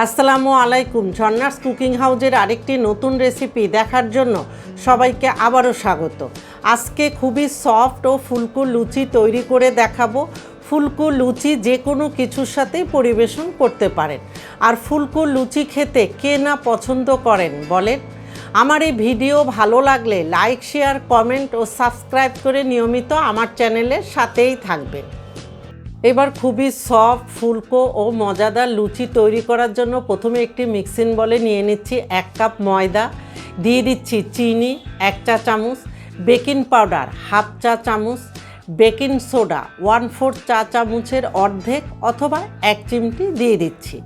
আসসালামু আলাইকুম। ঝর্ণাস কুকিং হাউজের আরেকটি নতুন রেসিপি দেখার জন্য সবাইকে আবারও স্বাগত। আজকে খুবই সফট ও ফুলকো লুচি তৈরি করে দেখাবো। ফুলকো লুচি যে কোনো কিছুর সাথেই পরিবেশন করতে পারেন। আর ফুলকো লুচি খেতে কে না পছন্দ করেন বলেন? আমার এই ভিডিও ভালো লাগলে লাইক শেয়ার কমেন্ট ও সাবস্ক্রাইব করে নিয়মিত আমার চ্যানেলের সাথেই থাকবেন। এবার খুবই সফট, ফুলকো ও মজাদার লুচি তৈরি করার জন্য প্রথমে একটি মিক্সিং বলে নিয়ে নিচ্ছি এক কাপ ময়দা। দিয়ে দিচ্ছি চিনি, এক চা চামচ, বেকিং পাউডার, হাফ চা চামচ, বেকিং সোডা, ওয়ান ফোর চা চামচের অর্ধেক অথবা এক চিমটি দিয়ে দিচ্ছি।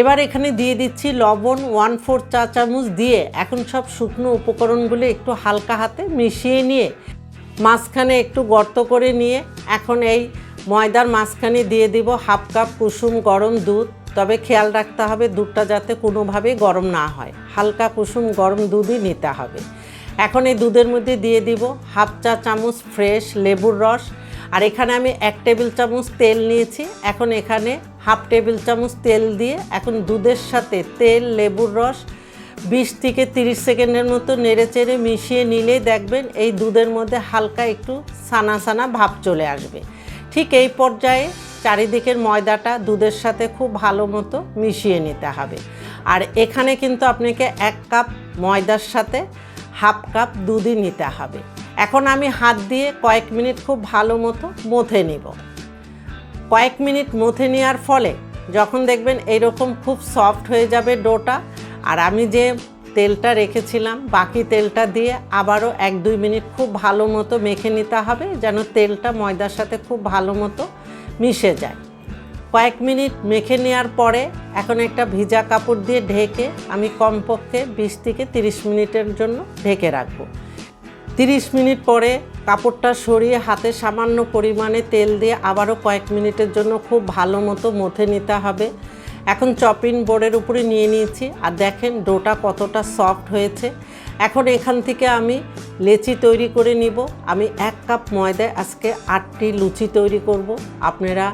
এবার এখানে দিয়ে দিচ্ছি লবণ, ওয়ান ফোর চা চামচ দিয়ে এখন সব শুকনো উপকরণগুলো একটু হালকা হাতে মিশিয়ে নিয়ে মাঝখানে একটু গর্ত করে নিয়ে এখন এই ময়দার মাঝখানে দিয়ে দিব হাফ কাপ কুসুম গরম দুধ। তবে খেয়াল রাখতে হবে দুধটা যাতে কোনোভাবেই গরম না হয়। হালকা কুসুম গরম দুধই নিতে হবে। এখন এই দুধের মধ্যে দিয়ে দিব হাফ চা চামচ ফ্রেশ লেবুর রস। আর এখানে আমি এক টেবিল চামচ তেল নিয়েছি। এখন এখানে হাফ টেবিল চামচ তেল দিয়ে এখন দুধের সাথে তেল, লেবুর রস বিশ থেকে তিরিশ সেকেন্ডের মতো নেড়ে চেড়ে মিশিয়ে নিলেই দেখবেন এই দুধের মধ্যে হালকা একটু সানা সানা ভাব চলে আসবে। ঠিক এই পর্যায়ে চারিদিকের ময়দাটা দুধের সাথে খুব ভালো মতো মিশিয়ে নিতে হবে। আর এখানে কিন্তু আপনাকে এক কাপ ময়দার সাথে হাফ কাপ দুধই নিতে হবে। এখন আমি হাত দিয়ে কয়েক মিনিট খুব ভালো মতো মথে নিব। কয়েক মিনিট মথে নেওয়ার ফলে যখন দেখবেন এইরকম খুব সফট হয়ে যাবে ডোটা, আর আমি যে তেলটা রেখেছিলাম, বাকি তেলটা দিয়ে আবারও এক দুই মিনিট খুব ভালো মতো মেখে নিতে হবে যেন তেলটা ময়দার সাথে খুব ভালো মতো মিশে যায়। কয়েক মিনিট মেখে নেওয়ার পরে এখন একটা ভিজা কাপড় দিয়ে ঢেকে আমি কমপক্ষে বিশ থেকে তিরিশ মিনিটের জন্য ঢেকে রাখব। তিরিশ মিনিট পরে কাপড়টা সরিয়ে হাতে সামান্য পরিমাণে তেল দিয়ে আবারও কয়েক মিনিটের জন্য খুব ভালো মতো মথে নিতে হবে। এখন চপিং বোর্ডের উপরে নিয়ে নিয়েছি। আর দেখেন, ডোটা কতটা সফট হয়েছে। এখন এখান থেকে আমি লেচি তৈরি করে নিব। আমি এক কাপ ময়দায় আজকে আটটি লুচি তৈরি করব। আপনারা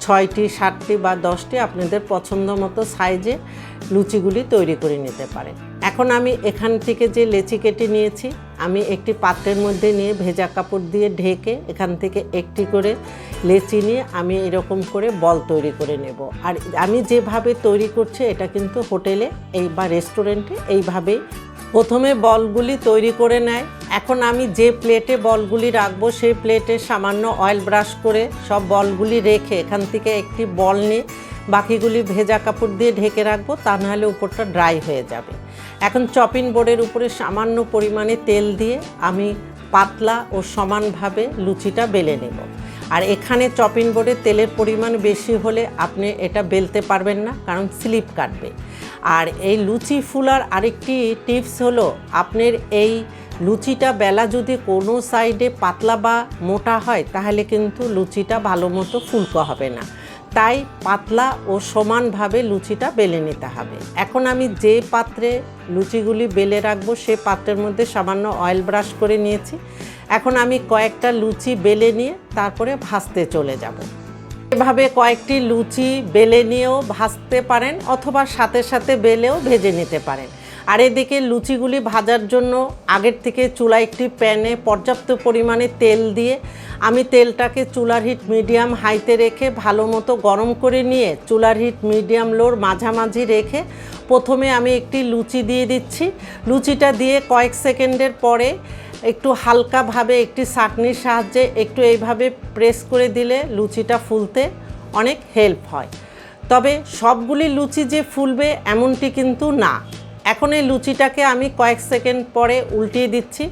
ছয়টি, সাতটি বা দশটি আপনাদের পছন্দ মতো সাইজে লুচিগুলি তৈরি করে নিতে পারেন। এখন আমি এখান থেকে যে লেচি কেটে নিয়েছি, আমি একটি পাত্রের মধ্যে নিয়ে ভেজা কাপড় দিয়ে ঢেকে এখান থেকে একটি করে লেচি নিয়ে আমি এরকম করে বল তৈরি করে নেব। আর আমি যেভাবে তৈরি করছি, এটা কিন্তু হোটেলে এই বা রেস্টুরেন্টে এইভাবেই প্রথমে বলগুলি তৈরি করে নেয়। এখন আমি যে প্লেটে বলগুলি রাখব, সেই প্লেটে সামান্য অয়েল ব্রাশ করে সব বলগুলি রেখে এখান থেকে একটি বল নিয়ে বাকিগুলি ভেজা কাপড় দিয়ে ঢেকে রাখব, তা নাহলে উপরটা ড্রাই হয়ে যাবে। এখন চপিং বোর্ডের উপরে সামান্য পরিমাণে তেল দিয়ে আমি পাতলা ও সমানভাবে লুচিটা বেলে নেব। আর এখানে চপিং বোর্ডে তেলের পরিমাণ বেশি হলে আপনি এটা বেলতে পারবেন না, কারণ স্লিপ কাটবে। আর এই লুচি ফুলার আরেকটি টিপস হলো, আপনার এই লুচিটা বেলা যদি কোনো সাইডে পাতলা বা মোটা হয়, তাহলে কিন্তু লুচিটা ভালো মতো ফুলকো হবে না। তাই পাতলা ও সমানভাবে লুচিটা বেলে নিতে হবে। এখন আমি যে পাত্রে লুচিগুলি বেলে রাখব, সে পাত্রের মধ্যে সামান্য অয়েল ব্রাশ করে নিয়েছি। এখন আমি কয়েকটা লুচি বেলে নিয়ে তারপরে ভাজতে চলে যাব। এভাবে কয়েকটি লুচি বেলে নিয়েও ভাজতে পারেন অথবা সাথে সাথে বেলেও ভেজে নিতে পারেন। আর এদিকে লুচিগুলি ভাজার জন্য আগের থেকে চুলা একটি প্যানে পর্যাপ্ত পরিমাণে তেল দিয়ে আমি তেলটাকে চুলার হিট মিডিয়াম হাইতে রেখে ভালো মতো গরম করে নিয়ে চুলার হিট মিডিয়াম লোর মাঝামাঝি রেখে প্রথমে আমি একটি লুচি দিয়ে দিচ্ছি। লুচিটা দিয়ে কয়েক সেকেন্ডের পরে একটু হালকাভাবে একটি চাটনির সাহায্যে একটু এইভাবে প্রেস করে দিলে লুচিটা ফুলতে অনেক হেল্প হয়। তবে সবগুলি লুচি যে ফুলবে এমনটি কিন্তু না। এখন এই লুচিটাকে আমি কয়েক সেকেন্ড পরে উল্টিয়ে দিচ্ছি।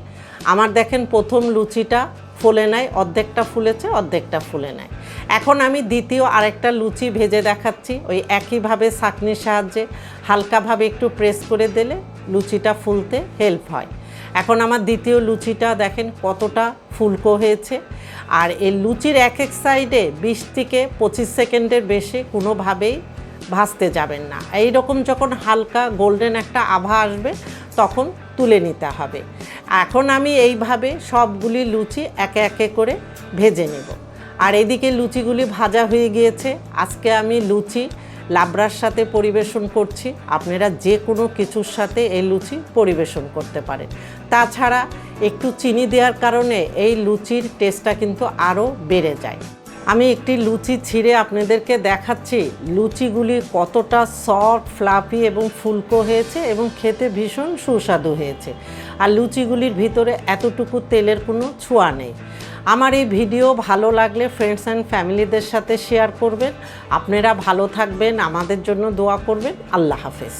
আমার দেখেন প্রথম লুচিটা ফুলে নেয় অর্ধেকটা ফুলেছে, অর্ধেকটা ফুলে নেয় এখন আমি দ্বিতীয় আরেকটা লুচি ভেজে দেখাচ্ছি। ওই একইভাবে ছাঁকনির সাহায্যে হালকাভাবে একটু প্রেস করে দিলে লুচিটা ফুলতে হেল্প হয়। এখন আমার দ্বিতীয় লুচিটা দেখেন কতটা ফুলকো হয়েছে। আর এই লুচির এক এক সাইডে বিশ থেকে পঁচিশ সেকেন্ডের বেশি কোনোভাবেই ভাজতে যাবেন না। এই রকম যখন হালকা গোল্ডেন একটা আভা আসবে, তখন তুলে নিতে হবে। এখন আমি এইভাবে সবগুলি লুচি একে একে করে ভেজে নেব। আর এদিকে লুচিগুলি ভাজা হয়ে গিয়েছে। আজকে আমি লুচি লাবড়ার সাথে পরিবেশন করছি। আপনারা যে কোনো কিছুর সাথে এই লুচি পরিবেশন করতে পারেন। তাছাড়া একটু চিনি দেওয়ার কারণে এই লুচির টেস্টটা কিন্তু আরও বেড়ে যায়। আমি একটি লুচি ছিঁড়ে আপনাদেরকে দেখাচ্ছি। লুচিগুলি কতটা সফট, ফ্লাফি এবং ফুলকো হয়েছে এবং খেতে ভীষণ সুস্বাদু হয়েছে। আর লুচিগুলির ভিতরে এতটুকু তেলের কোনো ছোঁয়া নেই। আমার এই ভিডিও ভালো লাগলে ফ্রেন্ডস অ্যান্ড ফ্যামিলিদের সাথে শেয়ার করবেন। আপনারা ভালো থাকবেন, আমাদের জন্য দোয়া করবেন। আল্লাহ হাফেজ।